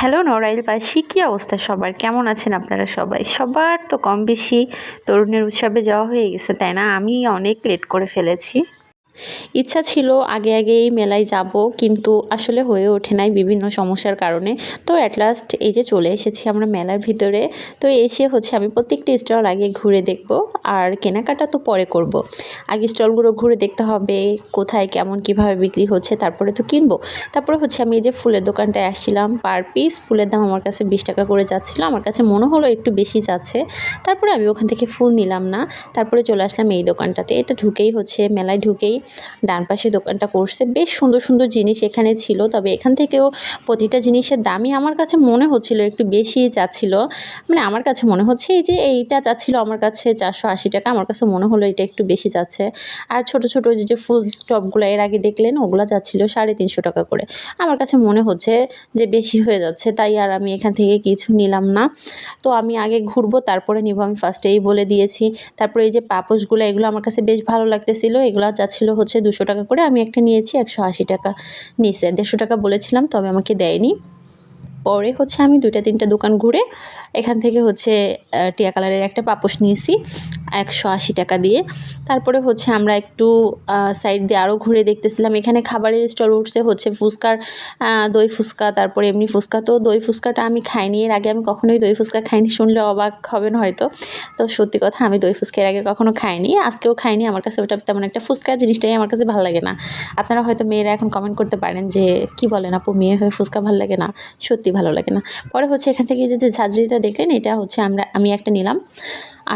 Hello নড়াইলবাসী, কী অবস্থা সবার? কেমন আছেন আপনারা সবাই? সবার তো কম বেশি তরুণের উৎসবে যাওয়া হয়ে গেছে, তাই না? আমি অনেক লেট করে ফেলেছি। ইচ্ছা ছিল আগে আগেই মেলায় যাব, কিন্তু আসলে হয়ে ওঠে নাই বিভিন্ন সমস্যার কারণে। তো অ্যাট লাস্ট এই যে চলে এসেছি আমরা মেলার ভিতরে, তো এসে হচ্ছে আমি প্রত্যেকটি স্টল আগে ঘুরে দেখব, আর কেনাকাটা তো পরে করব। আগে স্টলগুলো ঘুরে দেখতে হবে, কোথায় কেমন কীভাবে বিক্রি হচ্ছে, তারপরে তো কিনবো। তারপরে হচ্ছে আমি এই যে ফুলের দোকানটায় আসছিলাম, পার পিস ফুলের দাম আমার কাছে বিশ টাকা করে যাচ্ছিল, আমার কাছে মনে হলো একটু বেশি যাচ্ছে। তারপরে আমি ওখান থেকে ফুল নিলাম না, তারপরে চলে আসলাম এই দোকানটাতে। এটা ঢুকেই হচ্ছে, মেলায় ঢুকেই ডান পাশে দোকানটা করছে। বেশ সুন্দর সুন্দর জিনিস এখানে ছিল, তবে এখান থেকেও প্রতিটা জিনিসের দামই আমার কাছে মনে হচ্ছিল একটু বেশি চাচ্ছিল। মানে আমার কাছে মনে হচ্ছে এই যে এইটা চাচ্ছিল, আমার কাছে চারশো আশি টাকা, আমার কাছে মনে হলো এটা একটু বেশি যাচ্ছে। আর ছোট ছোট যে ফুল টপগুলো এর আগে দেখলেন, ওগুলো যাচ্ছিল সাড়ে তিনশো টাকা করে। আমার কাছে মনে হচ্ছে যে বেশি হয়ে যাচ্ছে, তাই আর আমি এখান থেকে কিছু নিলাম না। তো আমি আগে ঘুরবো, তারপরে নিব। আমি ফার্স্টেই বলে দিয়েছি। তারপরে এই যে পাপোশগুলো, এগুলো আমার কাছে বেশ ভালো লাগতেছিল, এগুলো যাচ্ছিল হচ্ছে দুশো টাকা করে। আমি একটা নিয়েছি একশো আশি টাকা নিয়েছে দেড়শো টাকা বলেছিলাম, তবে আমাকে দেয়নি। পরে হচ্ছে আমি দুইটা তিনটা দোকান ঘুরে এখান থেকে হচ্ছে টিয়া কালারের একটা পাপোশ নিয়েছি, একশো আশি টাকা দিয়ে। তারপরে হচ্ছে আমরা একটু সাইড দিয়ে আরও ঘুরে দেখতেছিলাম। এখানে খাবারের স্টল উঠছে হচ্ছে ফুচকার দই ফুচকা, তারপরে এমনি ফুচকা। তো দই ফুচকাটা আমি খাইনি, এর আগে আমি কখনোই দই ফুচকা খাইনি, শুনলে অবাক হবেন হয়তো। তো সত্যি কথা, আমি দই ফুচকা এর আগে কখনো খাইনি, আজকেও খাইনি। আমার কাছে ওটা তেমন একটা ফুচকা জিনিসটাই আমার কাছে ভালো লাগে না। আপনারা হয়তো মেয়েরা এখন কমেন্ট করতে পারেন যে, কি বলেন আপু, মেয়ে হয়ে ফুচকা ভালো লাগে না? সত্যি ভালো লাগে না। পরে হচ্ছে এখান থেকে যে যে ঝাঁঝরিটা দেখলেন, এটা হচ্ছে আমরা, আমি একটা নিলাম।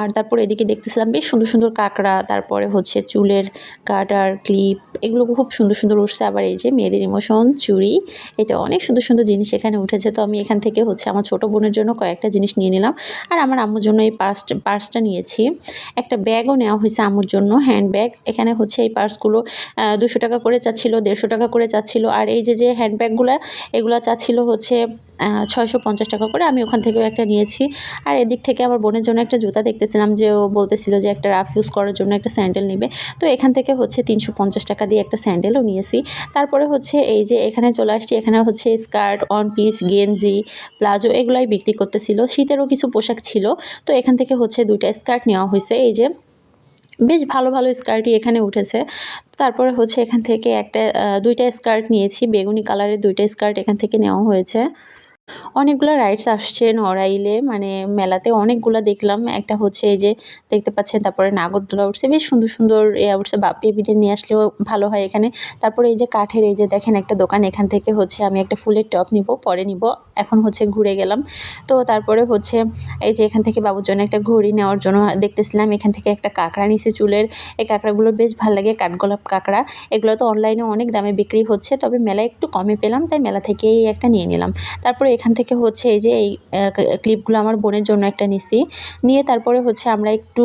আর তারপর এদিকে দেখতেছিলাম বেশ সুন্দর সুন্দর কাঁকড়া, তারপরে হচ্ছে চুলের কাটার ক্লিপ এগুলো খুব সুন্দর সুন্দর উঠছে। আবার এই যে মেয়েদের ইমোশন চুড়ি এটা অনেক সুন্দর সুন্দর জিনিস এখানে উঠেছে। তো আমি এখান থেকে হচ্ছে আমার ছোটো বোনের জন্য কয়েকটা জিনিস নিয়ে নিলাম। আর আমার আম্মুর জন্য এই পার্স পার্সটা নিয়েছি। একটা ব্যাগও নেওয়া হয়েছে আম্মুর জন্য হ্যান্ড ব্যাগ এখানে হচ্ছে এই পার্সগুলো দুশো টাকা করে চাচ্ছিলো, দেড়শো টাকা করে চাচ্ছিলো। আর এই যে যে হ্যান্ড ব্যাগগুলো এগুলো চাচ্ছিলো হচ্ছে ছয়শো পঞ্চাশ টাকা করে আমি ওখান থেকেও একটা নিয়েছি। আর এদিক থেকে আমার বোনের জন্য একটা জুতা দেখতেছিলাম, যে ও বলতেছিল যে একটা রাফ ইউজ করার জন্য একটা স্যান্ডেল নেবে। তো এখান থেকে হচ্ছে তিনশো পঞ্চাশ টাকা দিয়ে একটা স্যান্ডেলও নিয়েছি। তারপরে হচ্ছে এই যে এখানে চলে আসছি, এখানে হচ্ছে স্কার্ট অন পিস, গেঞ্জি, প্লাজো এগুলাই বিক্রি করতেছিল। শীতেরও কিছু পোশাক ছিল, তো এখান থেকে হচ্ছে দুইটা স্কার্ট নেওয়া হয়েছে। এই যে বেশ ভালো ভালো স্কার্টই এখানে উঠেছে। তারপরে হচ্ছে এখান থেকে একটা দুইটা স্কার্ট নিয়েছি, বেগুনি কালারের দুইটা স্কার্ট এখান থেকে নেওয়া হয়েছে। অনেকগুলো রাইডস আসছে নড়াইলে মানে মেলাতে অনেকগুলো দেখলাম। একটা হচ্ছে এই যে দেখতে পাচ্ছেন, তারপরে নাগরদোলা উঠছে, বেশ সুন্দর সুন্দর এ উঠছে, বা বেবিদের নিয়ে আসলেও ভালো হয় এখানে। তারপরে এই যে কাঠের এই যে দেখেন একটা দোকান, এখান থেকে হচ্ছে আমি একটা ফুলের টপ নিব, পরে নিব। এখন হচ্ছে ঘুরে গেলাম। তো তারপরে হচ্ছে এই যে এখান থেকে বাবুর জন্য একটা ঘড়ি নেওয়ার জন্য দেখতেছিলাম, এখান থেকে একটা কাঁকড়া নিচে চুলের। এই কাঁকড়াগুলো বেশ ভালো লাগে, কাঠগোলাপ কাঁকড়া। এগুলো তো অনলাইনে অনেক দামে বিক্রি হচ্ছে, তবে মেলায় একটু কমে পেলাম, তাই মেলা থেকেই একটা নিয়ে নিলাম। তারপরে এখান থেকে হচ্ছে এই যে এই ক্লিপগুলো আমার বোনের জন্য একটা নিছি। নিয়ে তারপরে হচ্ছে আমরা একটু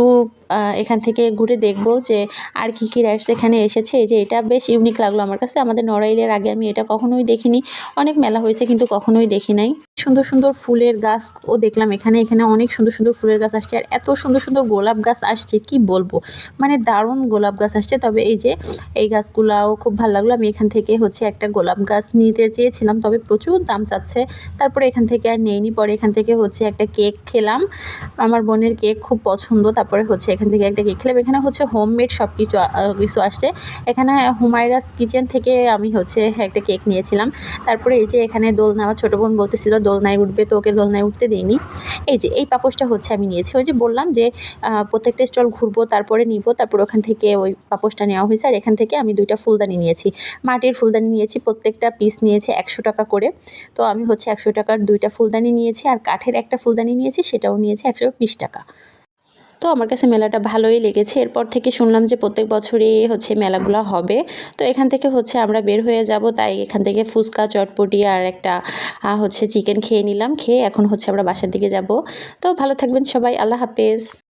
এখান থেকে ঘুরে দেখব যে আর কী কী রাইডস এখানে এসেছে। যে এটা বেশ ইউনিক লাগল আমার কাছে। আমাদের নড়াইলের আগে আমি এটা কখনোই দেখিনি। অনেক মেলা হয়েছে কিন্তু কখনোই দেখি নাই। সুন্দর সুন্দর ফুলের গাছও দেখলাম এখানে। এখানে অনেক সুন্দর সুন্দর ফুলের গাছ আসছে। আর এত সুন্দর সুন্দর গোলাপ গাছ আসছে, কি বলব? মানে দারুণ গোলাপ গাছ আসছে। তবে এই যে এই গাছগুলাও খুব ভালো লাগল। আমি এখান থেকে হচ্ছে একটা গোলাপ গাছ নিতে চেয়েছিলাম। তবে প্রচুর দাম চাচ্ছে। তারপরে এখান থেকে আর নেইনি। পরে এখান থেকে হচ্ছে একটা কেক খেলাম। আমার বোনের কেক খুব পছন্দ। তারপরে হচ্ছে এখান থেকে একটা কেক খেলাম। এখানে হচ্ছে হোমমেড সব কিছু কিছু আসছে। এখানে হুমায়রাস কিচেন থেকে আমি হচ্ছে একটা কেক নিয়েছিলাম। তারপরে এই যে এখানে দোলনা, আমার ছোটো বোন বলতেছিল, দোলনায় উঠবে তো ওকে দোলনায় উঠতে দিইনি। এই যে, এই পাপোশটা হচ্ছে আমি নিয়েছি। ওই যে বললাম যে প্রত্যেকটা স্টল ঘুরবো, তারপরে নিব, তারপর ওখান থেকে ওই পাপোশটা নেওয়া হয়েছে। আর এখান থেকে আমি দুইটা ফুলদানি নিয়েছি। মাটির ফুলদানি নিয়েছি, প্রত্যেকটা পিস নিয়েছে একশো টাকা করে। তো আমি হচ্ছে একশো টাকার দুইটা ফুলদানি নিয়েছি। আর কাঠের একটা ফুলদানি নিয়েছি, সেটাও নিয়েছি একশো বিশ টাকা। তো আমার কাছে মেলাটা ভালোই লেগেছে। এরপর থেকে শুনলাম যে প্রত্যেক বছরই হচ্ছে মেলাগুলো হবে। তো এখান থেকে হচ্ছে আমরা বের হয়ে যাব, তাই এখান থেকে ফুচকা, চটপটি আর একটা হচ্ছে চিকেন খেয়ে নিলাম। খেয়ে এখন হচ্ছে আমরা বাসার দিকে যাব। তো ভালো থাকবেন সবাই, আল্লাহ হাফেজ।